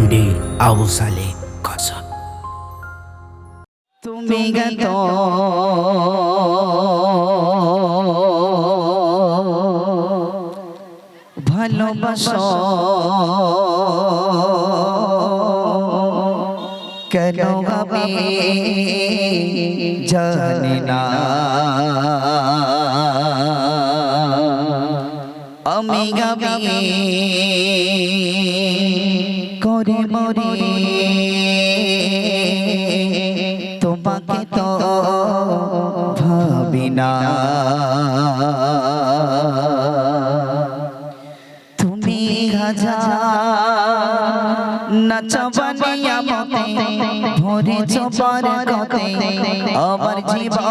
MD Abu সালে কসব তুমি গত ভালোবাসো কেন আমি জানি না। আমি গাবি করে মরে তোমাকে তো ভাবি না। তুমি গাজা নাচবানিয়া মতে ভরে চপার কতে আমার জীবন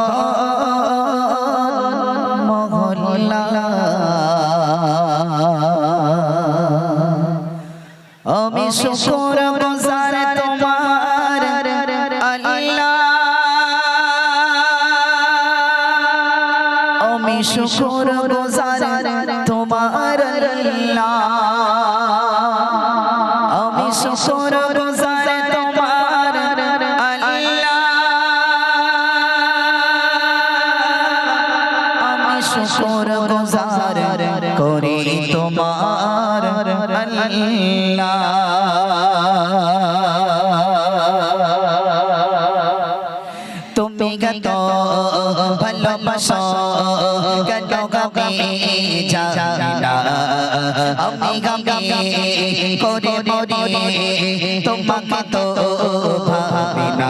আমি শুকর গুজার গত ভালোবাসো কেন গাবি জানা আমি গাবি করে মরে তোমাকে তো ভাবি না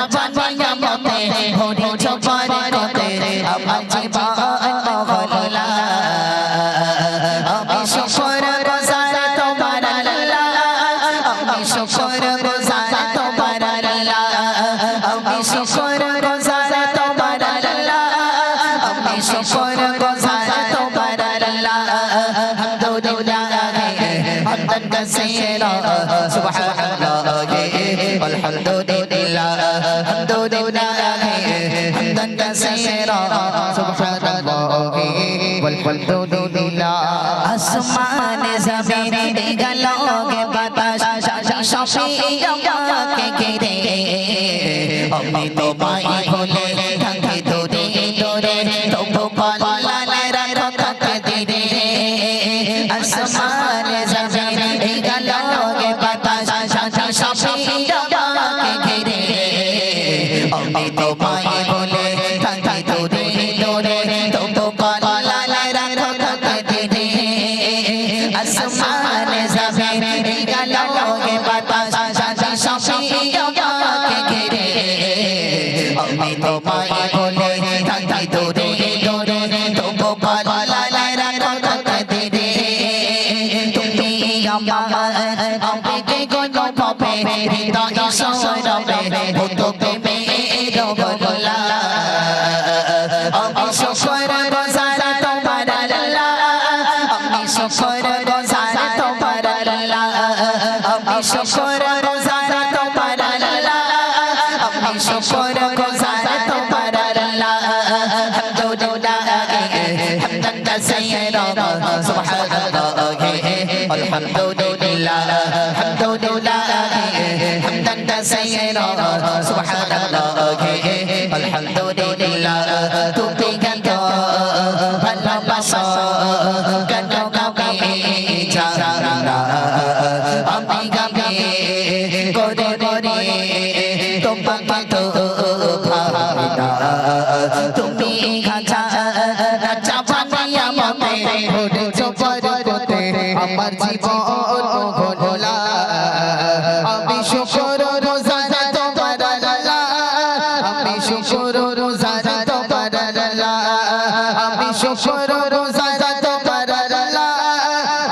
হামদুলিল্লাহ হামদান কাসীরা সুবহানাল্লাহ আলহামদুলিল্লাহ হামদুলিল্লাহ হামদান কাসীরা সুবহানাল্লাহ والحمدلله আসমান জমিন গলোগে বাতাস সবে আমাকে ঘিরে আমি তোমায় ভুলে Hey. সুবহানাল্লাহ আলহামদুলিল্লাহ তুমি কত ভালোবাসো কত কাউকে চারা আমি গামে করে করে তোমাকে তো ভাবনা তুমি খাজ শুকর রোজার তো পারালা আমি শুকর রোজার তো পারালা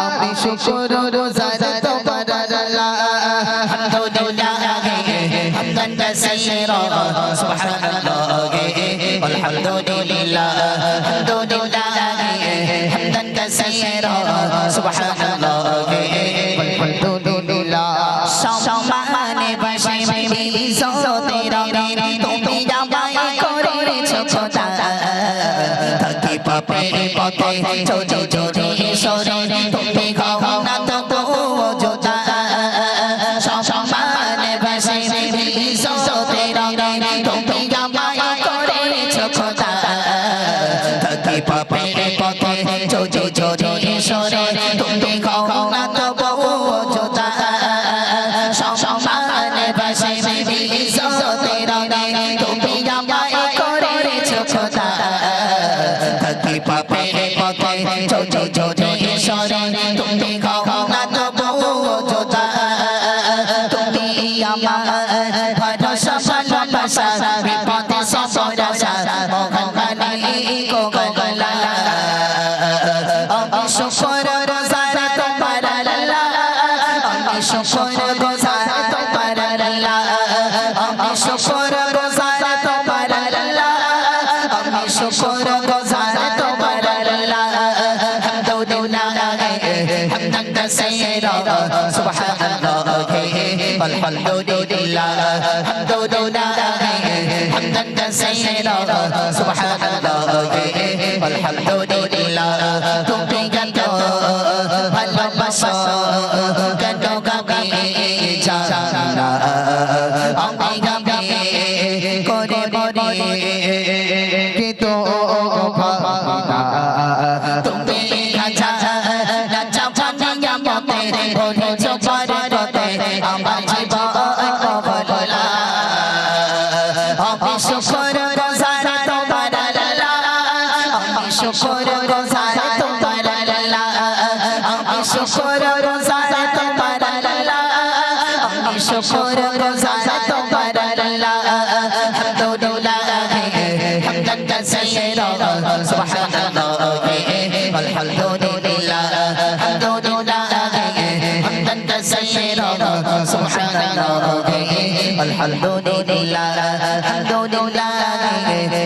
আমি শুকর রোজার তো পারালা হামদুলিল্লাহ হামদান কাসীরা সুবহানাল্লাহ আলহামদুলিল্লাহ হামদুলিল্লাহ হামদান কাসীরা সুবহানাল্লাহ খোদা থাকি পাপের পথে চোরে চোরে সরে ভালোবাসা বিপদে সফরসা মোহনবাণী গো গলা আমি শুকর রোজার তোমার আল্লাহ আমি শুকর রোজার তোমার আল্লাহ আমি শুকর রোজার তোমার আল্লাহ আমি শুকর রোজার তোমার আল্লাহ হামদুলিল্লাহ হামদান কাসীরা সুবহানাল্লাহ আলহামদুলিল্লাহ হামদান কাসীরা সুবহানাল্লাহ আলহামদুলিল্লাহ তুমি আমি শুকর রোজার তোমার আল্লাহ আমি শুকর রোজার তোমার আল্লাহ হামদুলিল্লাহ হামদান কাসীরা সুবহানাল্লাহ আলহামদুলিল্লাহ। হামদুলিল্লাহ হামদান কাসীরা সুবহানাল্লাহ আলহামদুলিল্লাহ। হামদুলিল্লাহ